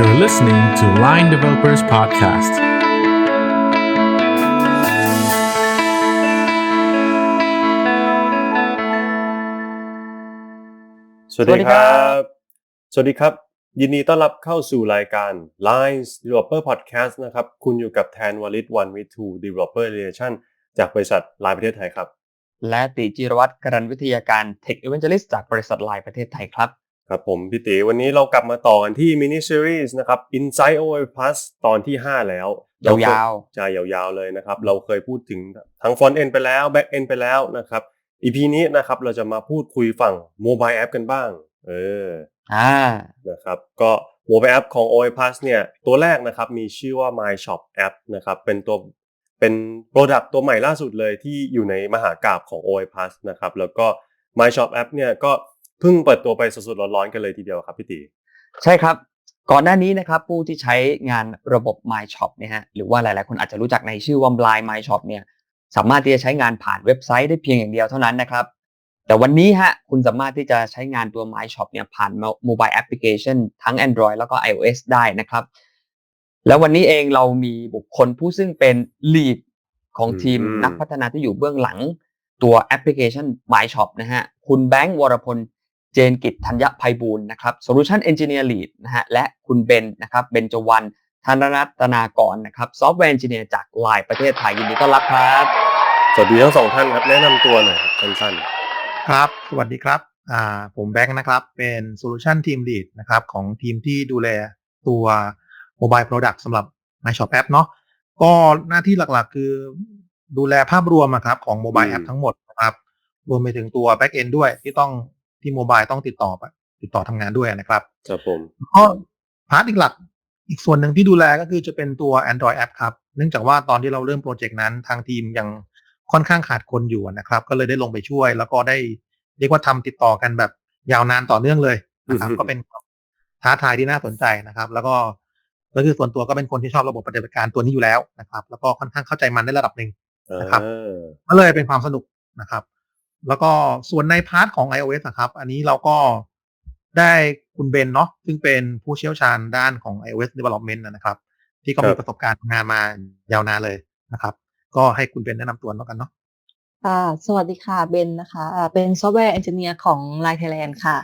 You're listening to Line Developers Podcast. สวัสดีครับ สวัสดีครับ ยินดีต้อนรับเข้าสู่รายการ Lines Developer Podcast นะครับ คุณอยู่กับแทนวลิตวันวิทู Developer Relation จากบริษัทไลน์ประเทศไทยครับ และติจิรวัตรการันวิทยาการ Tech Evangelist จากบริษัทไลน์ประเทศไทยครับ ครับผมพี่ตีวันนี้เรากลับมาต่อกันที่มินิซีรีส์นะครับ Insight OI Plus ตอนที่ 5 แล้วยาวๆๆใช่ยาวๆเลยนะครับ เราเคยพูดถึงทั้ง Front End ไปแล้ว Back End ไปแล้วนะครับ EP นี้นะครับเราจะมาพูดคุยฝั่ง Mobile App กันบ้าง เอออ่านะครับก็หัวแอปของ OI Plus เนี่ยตัวแรกนะครับมีชื่อว่า My Shop App นะครับเป็นตัวเป็น Product ตัวใหม่ล่าสุดเลยที่อยู่ในมหากราบของ OI Plus นะครับแล้วก็ My Shop App เนี่ยก็ เพิ่งเปิดตัวไปสดๆร้อนๆกันเลยทีเดียวครับพี่ตีใช่ครับ ก่อนหน้านี้นะครับผู้ที่ใช้งานระบบ My Shop เนี่ยฮะหรือว่าหลายๆ คนอาจจะรู้จักในชื่อว่า Line My Shop เนี่ยสามารถที่จะใช้งานผ่านเว็บไซต์ได้เพียงอย่างเดียวเท่านั้นนะครับ แต่วันนี้ฮะคุณสามารถที่จะใช้งานตัว My Shop เนี่ยผ่านโมบายแอปพลิเคชันทั้ง Android แล้วก็ iOS ได้นะครับ แล้ววันนี้เองเรามีบุคคลผู้ซึ่งเป็น lead ของทีมอืมนักพัฒนาที่อยู่เบื้องหลังตัวแอปพลิเคชัน My Shop นะฮะคุณแบงค์วรพล เจนกิจธัญภัยบูลย์นะครับ Solution Engineer Lead นะฮะและคุณเบนนะครับเบนจวันธนรัตนากรนะครับซอฟต์แวร์เอนจิเนียร์จากไลน์ประเทศไทยยินดีต้อนรับครับ สวัสดีทั้งสองท่านครับ แนะนำตัวหน่อยครับสั้นครับ สวัสดีครับอ่าผมแบงค์นะครับ เป็น Solution Team Lead นะครับของทีมที่ดูแลตัว Mobile Product สำหรับ My Shop App เนาะก็หน้าที่หลักๆ คือดูแลภาพรวมอะครับของ Mobile App ทั้งหมดนะครับ รวมไปถึงตัว Back End ด้วยที่ต้อง ที่ Mobile ต้องติดต่อติดต่อทำงานด้วยนะครับๆครับผมก็พาร์ทอีกหลักอีกส่วนหนึ่งที่ดูแลก็คือจะเป็นตัว Android App ครับ เนื่องจากว่าตอนที่เราเริ่มโปรเจกต์นั้นทางทีมยังค่อนข้างขาดคนอยู่นะครับ ก็เลยได้ลงไปช่วย แล้วก็ได้เรียกว่าทำติดต่อกันแบบยาวนานต่อเนื่องเลยนะครับก็เป็นท้าทายที่น่าสนใจนะครับ แล้วก็ก็คือส่วนตัวก็เป็นคนที่ชอบระบบปฏิบัติการตัวนี้อยู่แล้วนะครับ แล้วก็ค่อนข้างเข้าใจมันในระดับหนึ่งนะครับอ่าก็เลยเป็นความสนุกนะครับ แล้วก็ส่วนในพาร์ทของ iOS อะครับ อันนี้เราก็ได้คุณเบนเนาะซึ่งเป็นผู้เชี่ยวชาญด้านของ iOS development นะครับ ที่ก็มีประสบการณ์ทำงานมายาวนานเลยนะครับ ก็ให้คุณเบนแนะนำตัวแล้วกันเนาะค่ะสวัสดีค่ะเบนนะคะอ่าเป็นซอฟต์แวร์เอนจิเนียร์ของ Line Thailand ค่ะ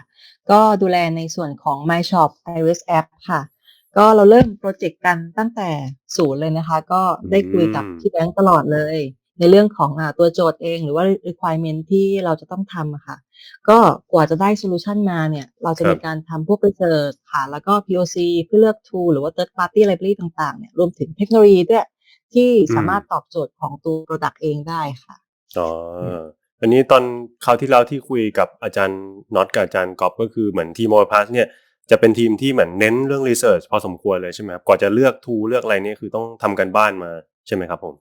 ก็ดูแลในส่วนของ My Shop iOS App ค่ะ ก็เราเริ่มโปรเจกต์กันตั้งแต่ศูนย์เลยนะคะ ก็ได้คุยกับอืมพี่แบงค์ตลอดเลย ในเรื่องของอาตัวโจทย์เองหรือว่า requirement ที่เราจะต้องทำอะค่ะ ก็กว่าจะได้โซลูชันมาเนี่ย เราจะครับมีการทำพวก research ค่ะ แล้วก็ POC เพื่อเลือก tool หรือว่า third party library ต่างๆเนี่ยรวมถึงเทคโนโลยีด้วยที่สามารถตอบโจทย์ของตัว product เองได้ค่ะอ๋อออันนี้ตอนคราวที่แล้วที่คุยกับอาจารย์น็อตกับอาจารย์กอบก็คือเหมือนทีม OI Plus เนี่ยจะเป็นทีมที่เหมือนเน้นเรื่องรีเสิร์ชพอสมควรเลยใช่ไหมครับก่อนจะเลือกทูเลือกอะไรเนี่ยคือต้องทำกันบ้านมาใช่ไหมครับผม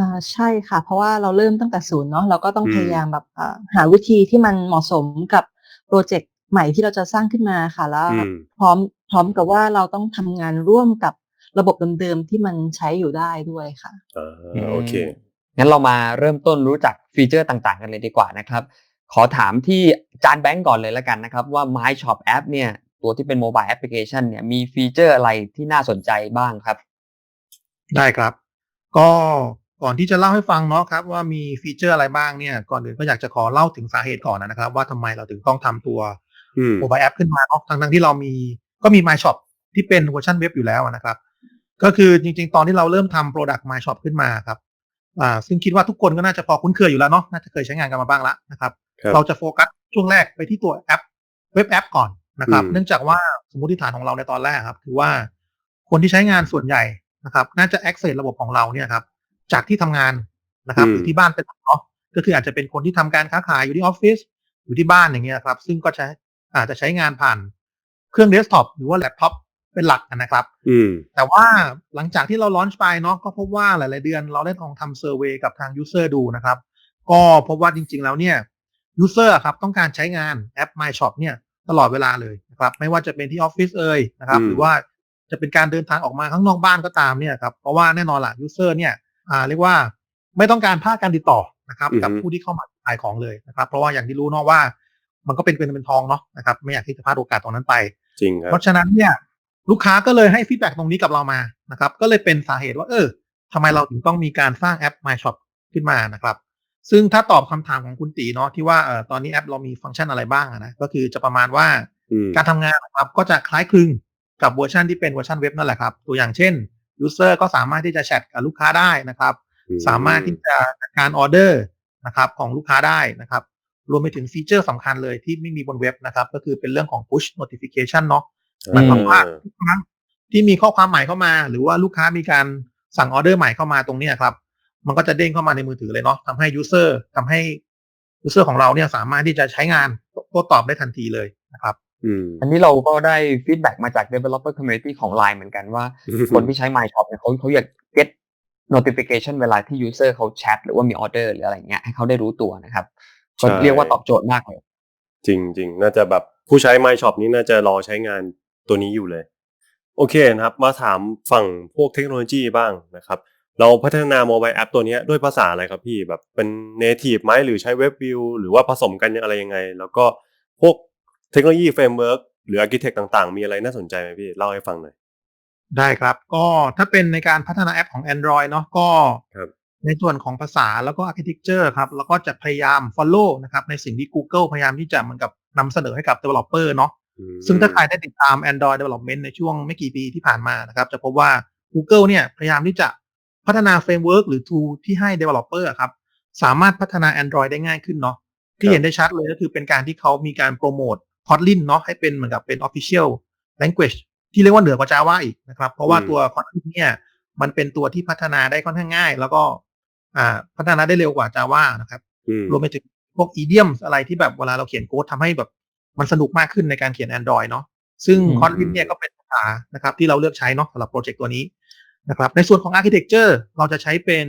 อ่าใช่ค่ะ เพราะว่าเราเริ่มตั้งแต่ศูนย์เนาะเราก็ต้องอืมพยายามแบบอ่าหาวิธีที่มันเหมาะสมกับโปรเจกต์ใหม่ที่เราจะสร้างขึ้นมาค่ะ แล้วอืม พร้อมพร้อมกับว่าเราต้องทำงานร่วมกับระบบเดิมๆที่มันใช้อยู่ได้ด้วยค่ะ อ่าโอเค งั้นเรามาเริ่มต้นรู้จักฟีเจอร์ต่างๆ กันเลยดีกว่านะครับ ขอถามที่จานแบงก์ก่อนเลยแล้วกันนะครับ ว่า My Shop App เนี่ย ตัวที่เป็นโมบายแอปพลิเคชันเนี่ยมีฟีเจอร์อะไรที่น่าสนใจบ้างครับ ได้ครับ ก็ ก่อนที่จะเล่าให้ฟังเนาะครับว่ามีฟีเจอร์อะไรบ้างเนี่ย ก่อนอื่นก็อยากจะขอเล่าถึงสาเหตุก่อนนะครับ ว่าทำไมเราถึงต้องทำตัวอืมโมบายแอปขึ้นมาเนาะทั้งทั้งๆที่เรามีก็มี My Shop ที่เป็นเวอร์ชันเว็บอยู่แล้วนะครับ ก็คือจริง ๆ ตอนที่เราเริ่มทำ Product My Shop ขึ้นมาครับอ่าซึ่งคิดว่าทุกคนก็น่าจะพอคุ้นเคยอยู่แล้วเนาะน่าจะเคยใช้งานกันมาบ้างแล้วนะครับครับเราจะโฟกัสช่วงแรกไปที่ตัวแอปเว็บแอปก่อนนะครับอืมเนื่องจากว่าสมมติฐานของเราในตอนแรกครับ คือว่าคนที่ใช้งานส่วนใหญ่นะครับ น่าจะ access ระบบของเราเนี่ยครับ จากที่ทำงานนะครับอืมหรือที่บ้านเป็นหลักเนาะก็คืออาจจะเป็นคนที่ทำการค้าขายอยู่ที่ออฟฟิศอยู่ที่บ้านอย่างเงี้ยครับ ซึ่งก็ใช้อาจจะใช้งานผ่านเครื่องเดสก์ท็อปหรือว่าแล็ปท็อปเป็นหลักนะครับ อืมแต่ว่าหลังจากที่เราลอนช์ไปเนาะก็พบว่าหลาย ๆ เดือนเราได้ลองทำเซอร์เวยกับทางยูเซอร์ดูนะครับ ก็พบว่าจริง ๆ แล้วเนี่ยยูเซอร์ครับต้องการใช้งานแอป My Shop เนี่ยตลอดเวลาเลยนะครับ ไม่ว่าจะเป็นที่ออฟฟิศเอ่ยนะครับอืมหรือว่าจะเป็นการเดินทางออกมาข้างนอกบ้านก็ตามเนี่ยครับเพราะว่าแน่นอนล่ะยูเซอร์เนี่ยอ่า เรียกว่าไม่ต้องการพลาดการติดต่อนะครับกับผู้ที่เข้ามาขายของเลยนะครับ เพราะว่าอย่างที่รู้เนาะว่า มันก็เป็นเงินเป็นทองเนาะนะครับไม่อยากที่จะพลาดโอกาสตรงนั้นไปจริงครับเพราะฉะนั้นเนี่ยลูกค้าก็เลยให้ฟีดแบ็ตรงนี้กับเรามานะครับก็เลยเป็นสาเหตุว่า เออทำไมเราถึงต้องมีการสร้างแอป My Shop ขึ้นมานะครับ ซึ่งถ้าตอบคำถามของคุณตีเนาะที่ว่าเออตอนนี้แอปเรามีฟังก์ชันอะไรบ้างอะนะก็คือจะประมาณว่าอืมการทำงานนะครับก็จะคล้ายคลึงกับเวอร์ชันที่เป็นเวอร์ชันเว็บนั่นแหละครับตัวอย่างเช่น User ก็สามารถที่จะแชทกับลูกค้าได้นะครับอืมสามารถที่จะจัดการออเดอร์นะครับของลูกค้าได้นะครับ รวมไปถึงฟีเจอร์สำคัญเลยที่ไม่มีบนเว็บนะครับ ก็คือเป็นเรื่องของ push notification เนาะหมายความว่าทุกครั้งที่มีข้อความใหม่เข้ามา หรือว่าลูกค้ามีการสั่งออเดอร์ใหม่เข้ามาตรงเนี้ยครับ มันก็จะเด้งเข้ามาในมือถือเลยเนาะทำให้ user ทำให้ user ของเราเนี่ยสามารถที่จะใช้งานโต้ตอบได้ทันทีเลยนะครับ อืมอันนี้เราก็ได้ฟีดแบ็กมาจาก developer community ของ Line เหมือนกันว่า คนที่ใช้ My Shop เนี่ยเขาเขาอยาก get notification เวลาที่ user เขาแชทหรือว่ามีออเดอร์หรืออะไรเงี้ยให้เขาได้รู้ตัวนะครับก็ใช่เรียกว่าตอบโจทย์มากเลย จริงจริงน่าจะแบบผู้ใช้ My Shop นี้น่าจะรอใช้งานตัวนี้อยู่เลย โอเคนะครับ มาถามฝั่งพวกเทคโนโลยีบ้างนะครับ เราพัฒนาโมบายแอปตัวเนี้ยด้วยภาษาอะไรครับพี่แบบเป็น native ไหมหรือใช้เว็บวิวหรือว่าผสมกันอะไรยังไง แล้วก็พวก เทคโนโลยีเฟรมเวิร์กหรืออาร์กิเทคต่างๆ มีอะไรน่าสนใจไหมพี่ เล่าให้ฟังหน่อย ได้ครับ ก็ถ้าเป็นในการพัฒนาแอปของ Android เนาะก็ครับในส่วนของภาษาแล้วก็ architecture ครับ แล้วก็จะพยายาม follow นะครับ ในสิ่งที่ Google พยายามที่จะเหมือนกับนำเสนอให้กับ developer เนาะอืมซึ่งถ้าใครได้ติดตาม Android development ในช่วงไม่กี่ปีที่ผ่านมานะครับ จะพบว่า Google เนี่ยพยายามที่จะพัฒนาเฟรมเวิร์กหรือ tool ที่ให้ developer อะครับสามารถพัฒนา Android ได้ง่ายขึ้นเนาะที่เห็นได้ชัดเลยก็คือเป็นการที่เขามีการโปรโมท Kotlin เนาะให้เป็นเหมือนกับเป็น official language ที่เรียกว่าเหนือกว่า Java อีกนะครับ เพราะว่าตัว Kotlin เนี่ยมันเป็นตัวที่พัฒนาได้ค่อนข้างง่าย แล้วก็อ่าพัฒนาได้เร็วกว่า Java นะครับอืมรวมไปถึงพวก idioms อะไรที่แบบเวลาเราเขียนโค้ดทำให้แบบมันสนุกมากขึ้นในการเขียน Android เนาะซึ่งอืม Kotlin เนี่ยก็เป็นภาษานะครับที่เราเลือกใช้เนาะสำหรับโปรเจกต์ตัวนี้นะครับในส่วนของ architecture เราจะใช้เป็น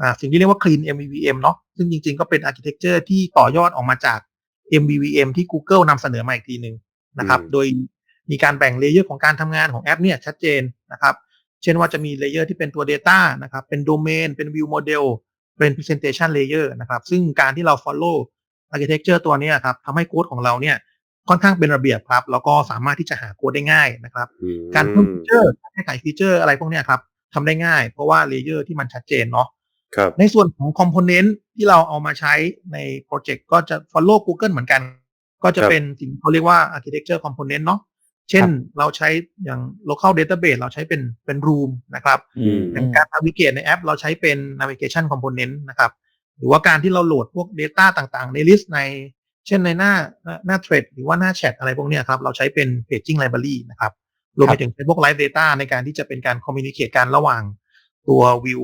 อ่าสิ่งที่เรียกว่า clean MVVM เนาะซึ่งจริงๆ ก็เป็น architecture ที่ต่อยอดออกมาจาก MVVM ที่ Google นำเสนอมาอีกทีหนึ่งนะครับอืมโดยมีการแบ่งเลเยอร์ของการทำงานของแอปเนี่ยชัดเจนนะครับ เช่นว่าจะมีเลเยอร์ที่เป็นตัว Data นะครับ เป็น Domain เป็น View Model เป็น Presentation Layer นะครับ ซึ่งการที่เรา follow architecture ตัวเนี้ยครับทำให้โค้ดของเราเนี่ยค่อนข้างเป็นระเบียบครับ แล้วก็สามารถที่จะหาโค้ดได้ง่ายนะครับอืมการเพิ่มฟีเจอร์การแก้ไขฟีเจอร์อะไรพวกเนี้ยครับทำได้ง่าย เพราะว่าเลเยอร์ที่มันชัดเจนเนาะครับ ในส่วนของคอมโพเนนต์ที่เราเอามาใช้ในโปรเจกต์ก็จะ follow Google เหมือนกัน ก็จะครับเป็นสิ่งที่เขาเรียกว่า architecture component เนาะเช่นเราใช้อย่าง local database เราใช้เป็นเป็น room นะครับอืมอย่างการ navigate ในแอป เราใช้เป็น navigation component นะครับ หรือว่าการที่เราโหลดพวก Data ต่างๆ ใน list ใน เช่นในหน้าหน้าหน้า thread หรือว่าหน้าแชทอะไรพวกเนี้ยครับ เราใช้เป็น paging library นะครับรวมไปถึงเป็นพวก live data ในการที่จะเป็นการ communicate กันระหว่างตัว view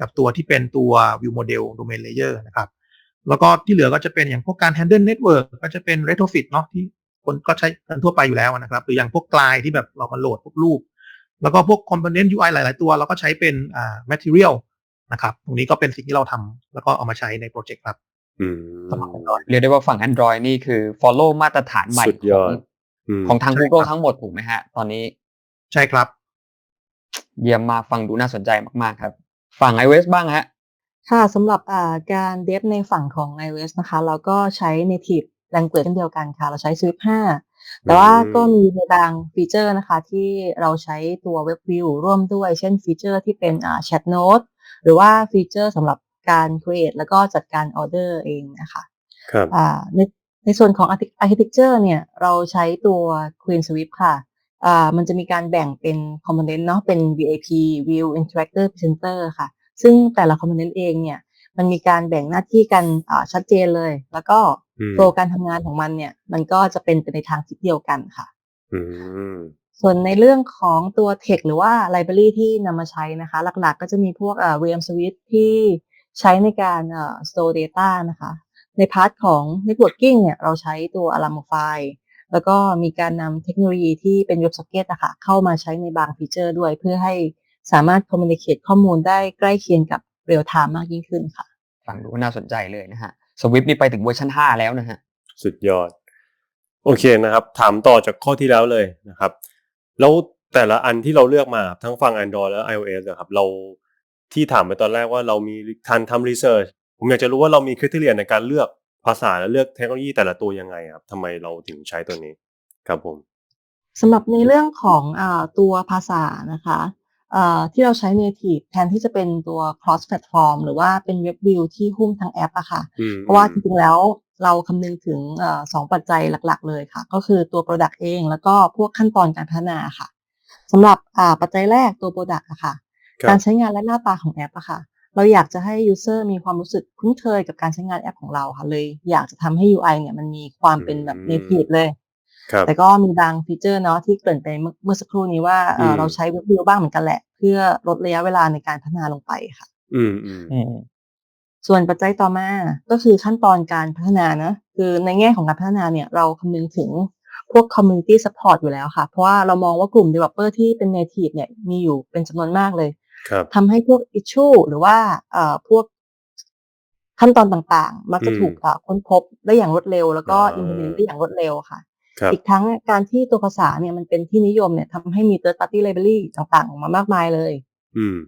กับตัวที่เป็นตัว view model domain layer นะครับแล้วก็ที่เหลือก็จะเป็นอย่างพวกการ handle network ก็จะเป็น retrofit เนาะที่คนก็ใช้กันทั่วไปอยู่แล้วนะครับ หรืออย่างพวกกลายที่แบบเรามาโหลดพวกรูป แล้วก็พวก component UI หลาย ๆ ตัว เราก็ใช้เป็นอ่า material นะครับ ตรงนี้ก็เป็นสิ่งที่เราทำแล้วก็เอามาใช้ในโปรเจกต์ครับอืมสำหรับ Android เรียกได้ว่าฝั่ง Android นี่คือ follow มาตรฐานใหม่สุดยอดของอืมของทางใช่ Google ครับทั้งหมดถูกไหมฮะ ตอนนี้ ใช่ครับ เยี่ยมมากฟังดูน่าสนใจมาก ๆ ครับ ฝั่ง iOS บ้างฮะ ค่ะสำหรับอ่าการเดฟในฝั่งของ iOS นะคะ เราก็ใช้ native language เช่นเดียวกันค่ะ เราใช้ Swift 5 แต่ว่าก็มีในบางฟีเจอร์นะคะ ที่เราใช้ตัว Web View ร่วมด้วย เช่นฟีเจอร์ที่เป็นอ่า Chat Note หรือว่าฟีเจอร์สำหรับการ create แล้วก็จัดการออเดอร์เองนะคะครับอ่าในในส่วนของ archi- architecture เนี่ย เราใช้ตัว Queen Swift ค่ะอ่า มันจะมีการแบ่งเป็น component เนาะเป็น VIP View Interactor Presenter ค่ะ ซึ่งแต่ละ component เองเนี่ยมันมีการแบ่งหน้าที่กันอ่าชัดเจนเลย แล้วก็อืมโฟลว์การทำงานของมันเนี่ย มันก็จะเป็นไปในทางทิศเดียวกันค่ะอืมส่วนในเรื่องของตัว Text หรือว่า Library ที่นำมาใช้นะคะ หลักๆก็จะมีพวกเอ่อ VM Suite ที่ใช้ในการเอ่อ store data นะคะ ในพาร์ทของ networking เนี่ยเราใช้ตัว Alamofy แล้วก็มีการนำเทคโนโลยีที่เป็น WebSocket อะค่ะเข้ามาใช้ในบางฟีเจอร์ด้วย เพื่อให้สามารถ communicate ข้อมูลได้ใกล้เคียงกับ real time มากยิ่งขึ้นค่ะ ฟังดูน่าสนใจเลยนะฮะ Swift นี่ไปถึงเวอร์ชัน5 แล้วนะฮะ สุดยอด โอเคนะครับ ถามต่อจากข้อที่แล้วเลยนะครับ แล้วแต่ละอันที่เราเลือกมาทั้งฝั่ง Android และ iOS อะครับเราที่ถามไปตอนแรกว่าเรามีทันทำรีเสิร์ชผมอยากจะรู้ว่าเรามีคุณทีเรียในการเลือก ภาษาและเลือกเทคโนโลยีแต่ละตัวยังไงครับทำไมเราถึงใช้ตัวนี้ครับผมสำหรับในเรื่องของอาตัวภาษานะคะอ่าที่เราใช้ native แทนที่จะเป็นตัว cross platform หรือว่าเป็น web view ที่หุ้มทั้งแอปอะค่ะอืมเพราะว่าจริงๆแล้วเราคำนึงถึงเอ่อสองปัจจัยหลักๆ เลยค่ะ ก็คือตัว Product เองแล้วก็พวกขั้นตอนการพัฒนาค่ะสำหรับอ่าปัจจัยแรกตัว Product อะค่ะครับการใช้งานและหน้าตาของแอปอะค่ะ เราอยากจะให้ User มีความรู้สึกคุ้นเคยกับการใช้งานแอปของเราค่ะเลยอยากจะทำให้ UI เนี่ยมันมีความเป็นแบบอืม native เลย ครับ แต่ก็มีบางฟีเจอร์เนาะที่เกริ่นไปเมื่อเมื่อสักครู่นี้ว่าเอ่ออืมเราใช้ Web View บ้างเหมือนกันแหละ เพื่อลดระยะเวลาในการพัฒนาลงไปค่ะ อืมอืมอืมส่วนปัจจัยต่อมาก็คือขั้นตอนการพัฒนานะคือในแง่ของการพัฒนาเนี่ยเราคำนึงถึงพวก community support อยู่แล้วค่ะ เพราะว่าเรามองว่ากลุ่ม developer ที่เป็น native เนี่ยมีอยู่เป็นจำนวนมากเลยครับ ทำให้พวก issue หรือว่าเอ่อพวกขั้นตอนต่างๆ มักจะอืมถูกเอ่อค้นพบได้อย่างรวดเร็ว แล้วก็อ่า implement ได้อย่างรวดเร็วค่ะครับอีกทั้งการที่ตัวภาษาเนี่ยมันเป็นที่นิยมเนี่ยทำให้มี third party library ต่างๆออกมามากมายเลยอืม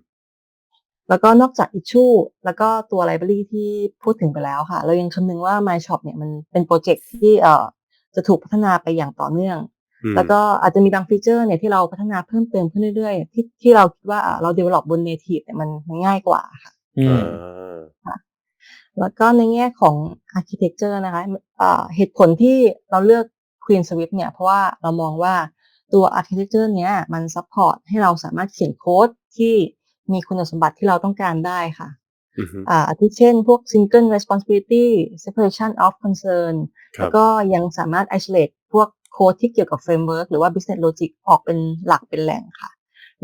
แล้วก็นอกจาก issue แล้วก็ตัว library ที่พูดถึงไปแล้วค่ะ เรายังคำนึงว่า My Shop เนี่ยมันเป็นโปรเจกต์ที่เอ่อจะถูกพัฒนาไปอย่างต่อเนื่องอืม แล้วก็อาจจะมีบางฟีเจอร์เนี่ยที่เราพัฒนาเพิ่มเติมขึ้นเรื่อยๆ ที่ที่เราคิดว่าอะเรา develop บน native เนี่ยมันมันง่ายกว่าค่ะอือ่มาแล้วก็ในแง่ของ architecture นะคะเอ่อเหตุผลที่เราเลือก Queen Swift เนี่ยเพราะว่าเรามองว่าตัว architecture เนี้ยมัน support ให้เราสามารถเขียนโค้ดที่มีคุณสมบัติที่เราต้องการได้ค่ะอืมอ่าอาทิเช่นพวก single responsibility separation of concern ครัแล้บวก็ยังสามารถ isolate พวกโค้ดที่เกี่ยวกับ framework หรือว่า business logic ออกเป็นหลักเป็นแหล่งค่ะ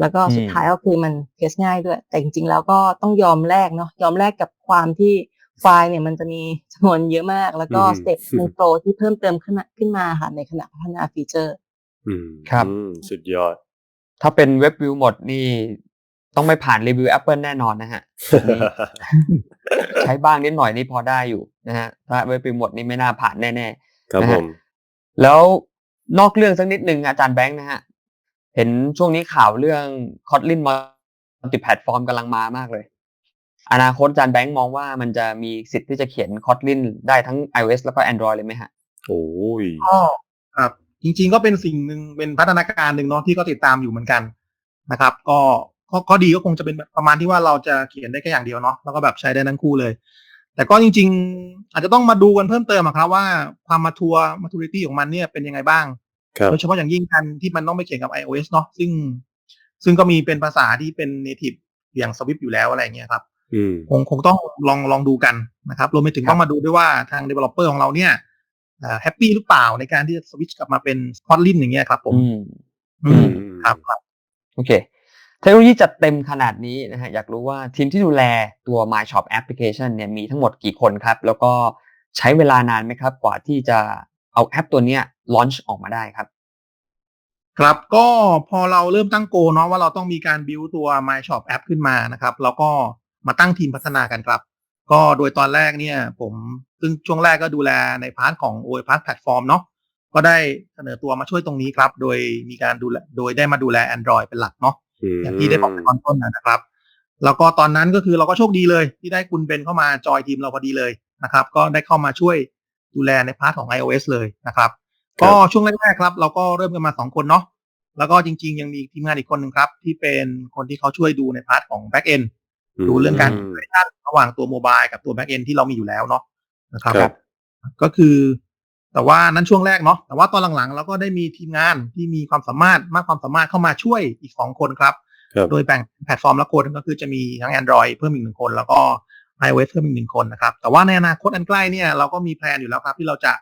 แล้วก็สุดอืมท้ายก็คือมันเทสง่ายด้วย แต่จริงๆแล้วก็ต้องยอมแลกเนาะยอมแลกกับความที่ไฟล์เนี่ยมันจะมีจำนวนเยอะมาก แล้วก็อืมสเต็ปในโปรที่เพิ่มเติมขึ้นมาขึ้นมาค่ะในขณะพัฒนาฟีเจอร์อืมครับอืมสุดยอด ถ้าเป็นเว็บวิวหมดนี่ต้องไม่ผ่านรีวิว Apple แน่นอนนะฮะนี่ใช้บ้างนิดหน่อยนี่พอได้อยู่นะฮะถ้าเว็บวิวหมดนี่ไม่น่าผ่านแน่ครับนะผฮะมๆแล้ว นอกเรื่องสักนิดนึงอาจารย์แบงค์นะฮะ เห็นช่วงนี้ข่าวเรื่อง Kotlin multi platform กำลังมามากเลย อนาคตอาจารย์แบงค์มองว่ามันจะมีสิทธิ์ที่จะเขียน Kotlin ได้ทั้ง iOS แล้วก็ Android เลยไหมฮะโอ้ยก็ครับ จริงๆก็เป็นสิ่งหนึ่งเป็นพัฒนาการหนึ่งเนาะที่ก็ติดตามอยู่เหมือนกันนะครับ ก็ข้อข้อดีก็คงจะเป็นแบบประมาณที่ว่าเราจะเขียนได้แค่อย่างเดียวเนาะแล้วก็แบบใช้ได้ทั้งคู่เลย แต่ก็จริง ๆ อาจจะต้องมาดูกันเพิ่มเติมอะครับว่าความมาทัวมาทูริตี้ของมันเนี่ยเป็นยังไงบ้างครับโดยเฉพาะอย่างยิ่งการที่มันต้องไปเขียนกับ iOS เนาะซึ่ง ซึ่งก็มีเป็นภาษาที่เป็น native อย่าง Swift อยู่แล้วอะไรเงี้ยครับอืมคงคงต้องลองลองดูกันนะครับรวมไปถึงครับต้องมาดูด้วยว่าทาง developer ของเราเนี่ยแฮปปี้หรือเปล่าในการที่จะสวิตช์กลับมาเป็น Kotlin อย่างเงี้ยครับผมอืมอืมอืมครับครับโอเค เทคโนโลยีจัดเต็มขนาดนี้นะฮะอยากรู้ว่าทีมที่ดูแลตัว My Shop Application เนี่ยมีทั้งหมดกี่คนครับ แล้วก็ใช้เวลานานไหมครับ กว่าที่จะเอาแอปตัวเนี้ยลอนช์ออกมาได้ครับครับก็พอเราเริ่มตั้งโกเนาะว่าเราต้องมีการ build ตัว My Shop App ขึ้นมานะครับแล้วก็มาตั้งทีมพัฒนากันครับ ก็โดยตอนแรกเนี่ยผมซึ่งช่วงแรกก็ดูแลในพาร์ทของ o อ p a s แพลตฟอร์มเนาะก็ได้เสนอตัวมาช่วยตรงนี้ครับ โดยมีการดูแลโดยได้มาดูแล Android เป็นหลักเนาะ อย่างที่ได้บอกไปตอนต้นนะนะครับ แล้วก็ตอนนั้นก็คือเราก็โชคดีเลย ที่ได้คุณเบนเข้ามาจอยทีมเราพอดีเลยนะครับ ก็ได้เข้ามาช่วยดูแลในพาร์ทของ iOS เลยนะครับ ก็ช่วงแรกๆครับ เราก็เริ่มกันมาสองคนเนาะแล้วก็จริง ๆ ยังมีทีมงานอีกคนหนึ่งครับ ที่เป็นคนที่เขาช่วยดูในพาร์ทของ Back End ดูเรื่องการอืม integration ระหว่างตัวโมบายกับตัว Back End ที่เรามีอยู่แล้วเนาะนะครับครับก็คือ แต่ว่านั้นช่วงแรกเนาะแต่ว่าตอนหลังๆเราก็ได้มีทีมงานที่มีความสามารถมากความสามารถเข้ามาช่วยอีกสองคนครับครับ โดยแบ่งแพลตฟอร์มและโค้ดก็คือจะมีทั้ง Android เพิ่มอีกหนึ่งคน แล้วก็ iOS เพิ่มอีกหนึ่งคนนะครับ แต่ว่าในอนาคตอันใกล้เนี่ยเราก็มีแพลนอยู่แล้วครับ ที่เราจะ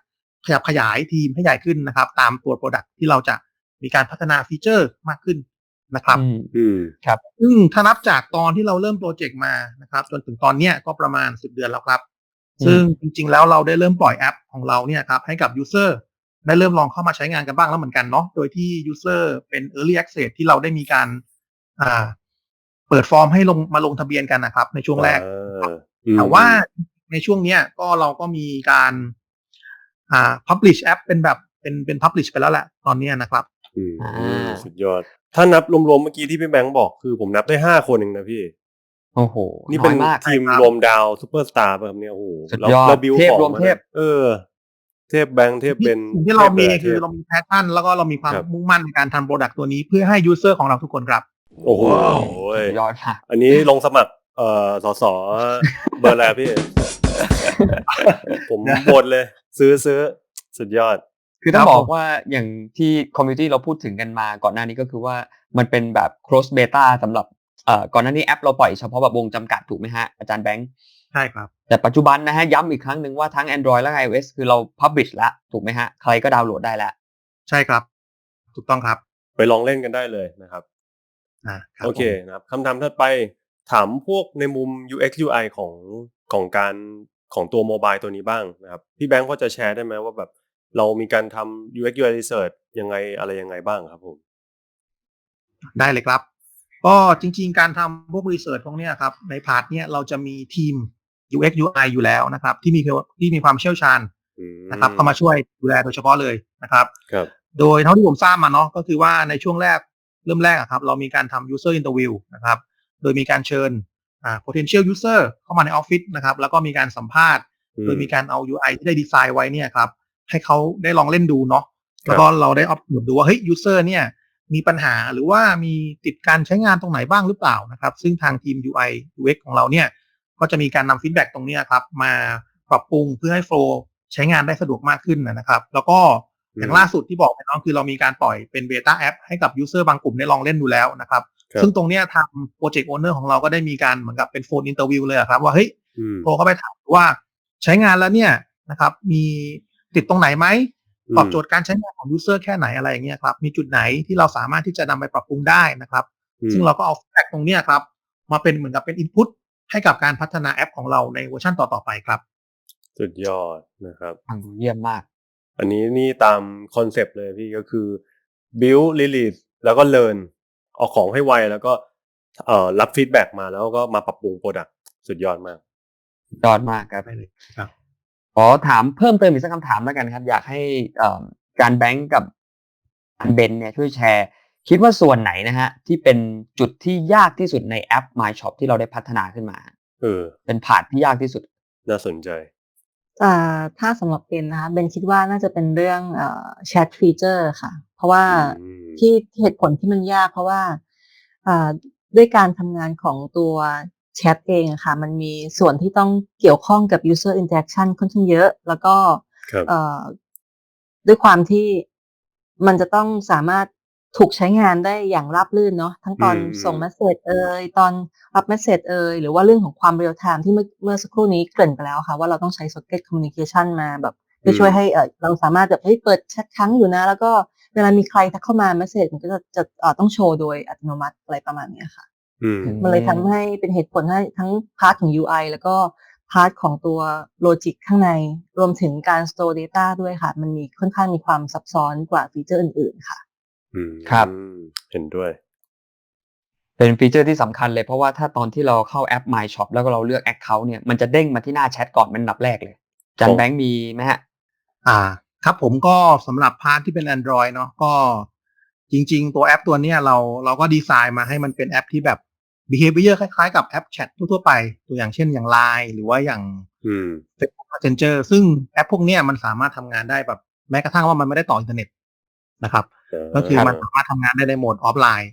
ขยับขยายทีมให้ใหญ่ขึ้นนะครับ ตามตัว Product ที่เราจะมีการพัฒนาฟีเจอร์มากขึ้นนะครับอืมอืมซึ่งถ้านับจากตอนที่เราเริ่มโปรเจกต์มานะครับ จนถึงตอนเนี้ยก็ประมาณ 10 เดือนแล้วครับอืม ซึ่งจริงๆแล้วเราได้เริ่มปล่อยแอปของเราเนี่ยครับให้กับ User ได้เริ่มลองเข้ามาใช้งานกันบ้างแล้วเหมือนกันเนาะโดยที่ User เป็น Early Access ที่เราได้มีการอ่าเปิดฟอร์มให้ลงมาลงทะเบียนกันนะครับ ในช่วงแรกอ่าอืมแต่ว่าในช่วงเนี้ยก็เราก็มีการอ่า publish แอปเป็นแบบเป็นเป็น publish ไปแล้วแหละตอนเนี้ยนะครับอืมอ่าสุดยอด ถ้านับรวมๆเมื่อกี้ที่พี่แบงค์บอกคือผมนับได้ห้าคนเองนะพี่ โอ้โหนี่น้เป็อนยมากทีมใช่ครับรวมดาวซูเปอร์สตาร์แบบเนี้ยโอ้โหสุดเรายอดเราบิวเทพของรวมมาเทพเออเเทพแบงค์เทพเป็นสิ่งที่เรามีทพคือทพเรามีแพชชั่น แล้วก็เรามีความครับมุ่งมั่นในการทำโปรดักต์ตัวนี้เพื่อให้ยูเซอร์ของเราทุกคนครับ โอ้โหสุดยอดมากอันนี้ลงสมัคร เอ่อสสเบอร์อะไรพี่ ผมโหวตเลย ซื้อซื้อสุดยอดคือต้องครับบอกผมว่าอย่างที่คอมมูนิตี้เราพูดถึงกันมาก่อนหน้านี้ก็คือว่ามันเป็นแบบ cross beta สำหรับเอ่อ ก่อนหน้านี้แอปเราปล่อยเฉพาะแบบวงจำกัดถูกไหมฮะอาจารย์แบงค์ใช่ครับ แต่ปัจจุบันนะฮะย้ำอีกครั้งหนึ่งว่าทั้ง Android และ iOS คือเรา publish แล้วถูกไหมฮะใครก็ดาวน์โหลดได้แล้ว ใช่ครับ ถูกต้องครับ ไปลองเล่นกันได้เลยนะครับอ่ารับโอเคนะครับคำถามถัดไปถามพวกในมุม UX UI ของของการของตัวโมบายตัวนี้บ้างนะครับพี่แบงค์พอจะแชร์ได้ไหมว่าแบบเรามีการทำ UX UI research ยังไงอะไรยังไงบ้างครับผม ได้เลยครับ ก็จริงๆ การทำพวกรีเสิร์ชพวกเนี้ยครับ ในพาร์ทเนี้ยเราจะมีทีม UX UI อยู่แล้วนะครับ ที่มีที่มีความเชี่ยวชาญอืมนะครับเข้ามาช่วยดูแลโดยเฉพาะเลยนะครับครับโดยเท่าที่ผมทราบมาเนาะก็คือว่าในช่วงแรกเริ่มแรกอะครับ เรามีการทำ user interview นะครับ โดยมีการเชิญอ่า potential user เข้ามาในออฟฟิศนะครับ แล้วก็มีการสัมภาษณ์อืมโดยมีการเอา UI ที่ได้ดีไซน์ไว้เนี่ยครับให้เขาได้ลองเล่นดูเนาะแล้วก็เราได้ออ s e r v e ดูว่าเฮ้ย user เนี่ย มีปัญหาหรือว่ามีติดการใช้งานตรงไหนบ้างหรือเปล่านะครับ ซึ่งทางทีม UI UX ของเราเนี่ยก็จะมีการนำฟีดแบ็กตรงเนี้ยครับมาปรับปรุงเพื่อให้โฟล์ใช้งานได้สะดวกมากขึ้นนะครับ แล้วก็อย่างล่าสุดที่บอกไปเน้องคือเรามีการปล่อยเป็นเบต้าแอปให้กับ user บางกลุ่มได้ลองเล่นดูแล้วนะครับครับซึ่งตรงเนี้ยทางโปรเจกต์โอเนอร์ของเราก็ได้มีการเหมือนกับเป็นโฟนอินเตอร์วิวเลยอะครับ ว่าเฮ้ยอืมโทรเข้าไปถามว่าใช้งานแล้วเนี่ยนะครับ มีติดตรงไหนไหม ตอบโจทย์การใช้งานของยูเซอร์แค่ไหนอะไรอย่างเงี้ยครับ มีจุดไหนที่เราสามารถที่จะนำไปปรับปรุงได้นะครับอืมซึ่งเราก็เอาแฟกตรงเนี้ยครับ มาเป็นเหมือนกับเป็นอินพุตให้กับการพัฒนาแอปของเราในเวอร์ชันต่อๆไปครับ สุดยอดนะครับฟังดูเยี่ยมมาก อันนี้นี่ตามคอนเซปต์เลยพี่ก็คือ build release แล้วก็ learn เอาของให้ไวแล้วก็เอ่อรับฟีดแบ็กมาแล้วก็มาปรับปรุงโปรดักต์สุดยอดมากยอดมากครับได้เลยครับ ขอถามเพิ่มเติมอีกสักคำถามแล้วกันครับ อยากให้เอ่อการแบงก์กับการเบนเนี่ยช่วยแชร์ คิดว่าส่วนไหนนะฮะ ที่เป็นจุดที่ยากที่สุดในแอป My Shop ที่เราได้พัฒนาขึ้นมาเออเป็นผาดที่ยากที่สุด น่าสนใจอ่าถ้าสำหรับเป็นนะคะเบนคิดว่าน่าจะเป็นเรื่องแชทฟีเจอร์ค่ะ เพราะว่าอืมที่เหตุผลที่มันยากเพราะว่าอ่าด้วยการทำงานของตัว แชทเองอะค่ะ มันมีส่วนที่ต้องเกี่ยวข้องกับ user interaction ค่อนข้างเยอะ แล้วก็ครับเอ่อด้วยความที่มันจะต้องสามารถถูกใช้งานได้อย่างราบรื่นเนาะทั้งตอนอืมส่งเมสเซจเอ่ยตอนรับเมสเซจเอ่ยหรือว่าเรื่องของความเรียลไทม์ที่เมื่อเมื่อสักครู่นี้เกริ่นไปแล้วค่ะ ว่าเราต้องใช้ socket communication มาแบบเพื่อช่วยให้เออเราสามารถแบบเฮ้ยเปิดแชทครั้งอยู่นะ แล้วก็เวลามีใครทักเข้ามาเมสเซจมันก็จะจะเอ่อต้องโชว์โดยอัตโนมัติอะไรประมาณเนี้ยค่ะอื มมันเลยทำให้เป็นเหตุผลให้ทั้งพาร์ทของ UI แล้วก็พาร์ทของตัวโลจิกข้างใน รวมถึงการ store data ด้วยค่ะ มันมีค่อนข้างมีความซับซ้อนกว่าฟีเจอร์อื่น ๆ ค่ะอืมครับเห็นด้วย เป็นฟีเจอร์ที่สำคัญเลยเพราะว่าถ้าตอนที่เราเข้าแอป My Shop แล้วก็เราเลือก Account เนี่ยมันจะเด้งมาที่หน้าแชทก่อนเป็นอันดับแรกเลยอาจันโอ้แบงค์มีไหมฮะ อ่า ครับผมก็สำหรับพาร์ทที่เป็น Android เนาะก็จริง ๆ ตัวแอปตัวเนี้ยเราเราก็ดีไซน์มาให้มันเป็นแอปที่แบบ behavior คล้ายๆ กับแอปแชททั่วๆไป ตัวอย่างเช่นอย่าง Line หรือว่าอย่างอืม Facebook Messenger ซึ่งแอปพวกเนี้ยมันสามารถทำงานได้แบบแม้กระทั่งว่ามันไม่ได้ต่ออินเทอร์เน็ตนะครับ ก็คือมันสามารถทำงานได้ในโหมดออฟไลน์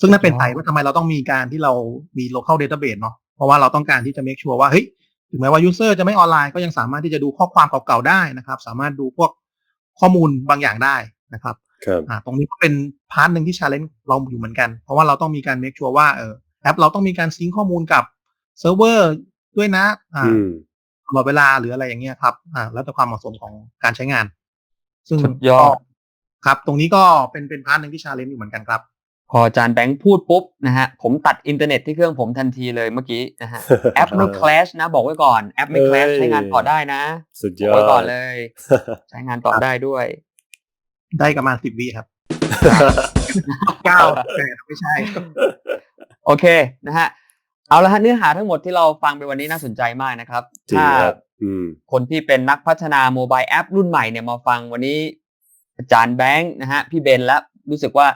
ซึ่งนั่นเป็นอ๋อไผว่าทำไมเราต้องมีการที่เรามี local database เนาะเพราะว่าเราต้องการที่จะ make sure ว่าเฮ้ยถึงแม้ว่า user จะไม่ออนไลน์ก็ยังสามารถที่จะดูข้อความเก่าๆได้นะครับ สามารถดูพวกข้อมูลบางอย่างได้นะครับครับอ่าตรงนี้ก็เป็นพาร์ทหนึ่งที่ challenge เราอยู่เหมือนกัน เพราะว่าเราต้องมีการ make sure ว่าเออ แอปเราต้องมีการซิงค์ข้อมูลกับเซิร์ฟเวอร์ด้วยนะอ่าอืมตลอดเวลาหรืออะไรอย่างเงี้ยครับอ่าแล้วแต่ความเหมาะสมของการใช้งาน ซึ่งสุดยอดก็ครับ ตรงนี้ก็เป็นเป็นพาร์ทหนึ่งที่ชาเลนจ์อยู่เหมือนกันครับ พออาจารย์แบงค์พูดปุ๊บนะฮะ ผมตัดอินเทอร์เน็ตที่เครื่องผมทันทีเลยเมื่อกี้นะฮะ แอปไม่ crash นะ บอกไว้ก่อน แอปไม่ crash เอ้ยใช้งานต่อได้นะ สุดบยอกอดไว้ก่อนเลย ใช้งานต่อได้ด้วย ได้ประมาณสิบวิครับเก้าแต่ไม่ใช่ โอเคนะฮะเอาละฮะเนื้อหาทั้งหมดที่เราฟังไปวันนี้น่าสนใจมากนะครับจริงถ้าครับอืม คนที่เป็นนักพัฒนาโมบายแอปรุ่นใหม่เนี่ยมาฟังวันนี้ อาจารย์แบงค์นะฮะพี่เบนและรู้สึกว่า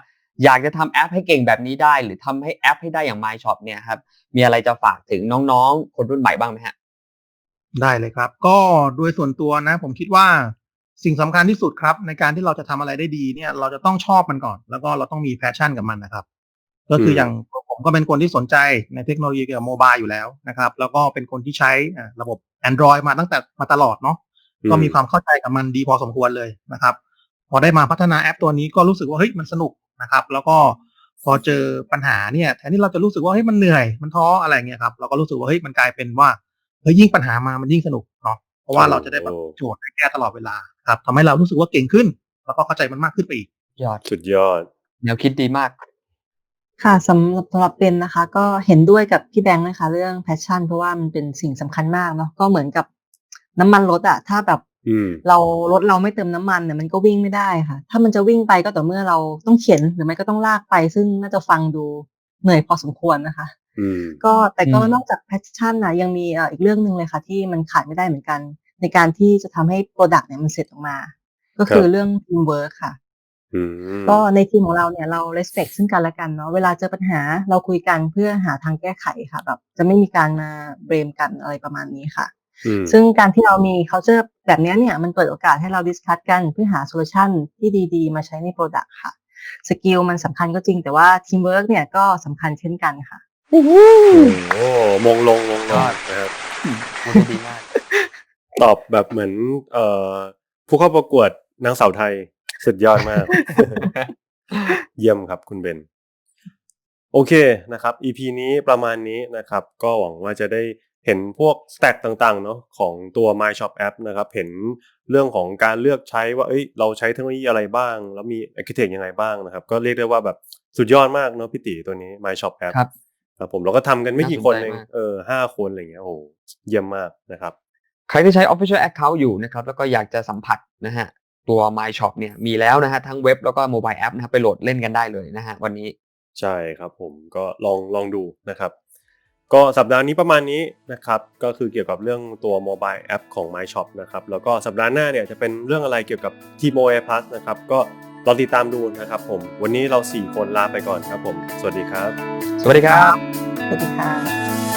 อยากจะทำแอปให้เก่งแบบนี้ได้ หรือทำให้แอปให้ได้อย่าง My Shop เนี่ยครับมีอะไรจะฝากถึงน้องๆ คนรุ่นใหม่บ้างไหมฮะ ได้เลยครับ ก็โดยส่วนตัวนะ ผมคิดว่าสิ่งสำคัญที่สุดครับ ในการที่เราจะทำอะไรได้ดีเนี่ย เราจะต้องชอบมันก่อน แล้วก็เราต้องมีแพชชั่นกับมันนะครับ ก็คือมอย่าง ผมก็เป็นคนที่สนใจในเทคโนโลยีเกี่ยวกับโมบายอยู่แล้วนะครับแล้วก็เป็นคนที่ใช้อ่าระบบ Android มาตั้งแต่มาตลอดเนาะก็มีความเข้าใจกับมันดีพอสมควรเลยนะครับ พอได้มาพัฒนาแอปตัวนี้ก็รู้สึกว่าเฮ้ยมันสนุกนะครับ แล้วก็พอเจอปัญหาเนี่ยแทนที่เราจะรู้สึกว่าเฮ้ยมันเหนื่อยมันท้ออะไรเงี้ยครับเราก็รู้สึกว่าเฮ้ยมันกลายเป็นว่าเฮ้ยยิ่งปัญหามามันยิ่งสนุกเนาะเพราะว่าเราจะได้แบบโจทย์ให้แก้ตลอดเวลาครับทำให้เรารู้สึกว่าเก่งขึ้น แล้วก็เข้าใจมันมากขึ้นไปอีกยอดสุดยอดแนวคิดดีมาก ค่ะสำหรับสำหรับเป็นนะคะ ก็เห็นด้วยกับพี่แบงค์นะคะ เรื่องแพชชั่น เพราะว่ามันเป็นสิ่งสำคัญมากเนาะก็เหมือนกับน้ำมันรถอะถ้าแบบอืม เรารถเราไม่เติมน้ำมันเนี่ยมันก็วิ่งไม่ได้ค่ะ ถ้ามันจะวิ่งไปก็ต่อเมื่อเราต้องเข็นหรือไม่ก็ต้องลากไป ซึ่งน่าจะฟังดูเหนื่อยพอสมควรนะคะ อืม ก็แต่ก็อืม นอกจากแพชชั่นนะยังมีเอ่ออีกเรื่องหนึ่งเลยค่ะที่มันขาดไม่ได้เหมือนกัน ในการที่จะทำให้โปรดักต์เนี่ยมันเสร็จออกมา ก็คือครับเรื่องทีมเวิร์คค่ะอืม ก็ในทีมของเราเนี่ยเรา respect ซึ่งกันและกันเนาะเวลาเจอปัญหาเราคุยกันเพื่อหาทางแก้ไขค่ะแบบจะไม่มีการมาเบรมกันอะไรประมาณนี้ค่ะอืมซึ่งการที่เรามี culture แบบเนี้ยเนี่ยมันเปิดโอกาสให้เราดิสคัตกันเพื่อหาโซลูชันที่ดีๆ มาใช้ในโปรดักต์ค่ะสกิลมันสำคัญก็จริงแต่ว่าทีมเวิร์กเนี่ยก็สำคัญเช่นกันค่ะโอ้โหมงลงมงลงนะครับพูดได้ดีมากตอบแบบเหมือนเอ่อผู้เข้าประกวดนางสาวไทย สุดยอดมาก เยี่ยมครับคุณเบน โอเคนะครับ EP นี้ประมาณนี้นะครับ ก็หวังว่าจะได้เห็นพวกสแต็กต่างๆเนาะของตัว My Shop App นะครับ เห็นเรื่องของการเลือกใช้ว่าเอ้ยเราใช้เทคโนโลยีอะไรบ้าง แล้วมี architect ยังไงบ้างนะครับ ก็เรียกได้ว่าแบบสุดยอดมากเนาะพี่ติตัวนี้ My Shop App ครับครับผมเราก็ทำกันไม่กี่คนเองน่าสนใจมากเออห้าคนอะไรเงี้ยโอ้โหเยี่ยมมากนะครับ ใครที่ใช้ Official Account อยู่นะครับ แล้วก็อยากจะสัมผัสนะฮะ ตัว My Shop เนี่ยมีแล้วนะฮะทั้งเว็บแล้วก็โมบายแอปนะครับไปโหลดเล่นกันได้เลยนะฮะวันนี้ ใช่ครับผมก็ลองลองดูนะครับ ก็สัปดาห์นี้ประมาณนี้นะครับก็คือเกี่ยวกับเรื่องตัวโมบายแอปของ My Shop นะครับแล้วก็สัปดาห์หน้าเนี่ยจะเป็นเรื่องอะไรเกี่ยวกับ t m o a Plus นะครับก็รอติดตามดูนะครับผม วันนี้เรา 4 คนลาไปก่อนครับผม สวัสดีครับ สวัสดีครับ สวัสดีค่ะ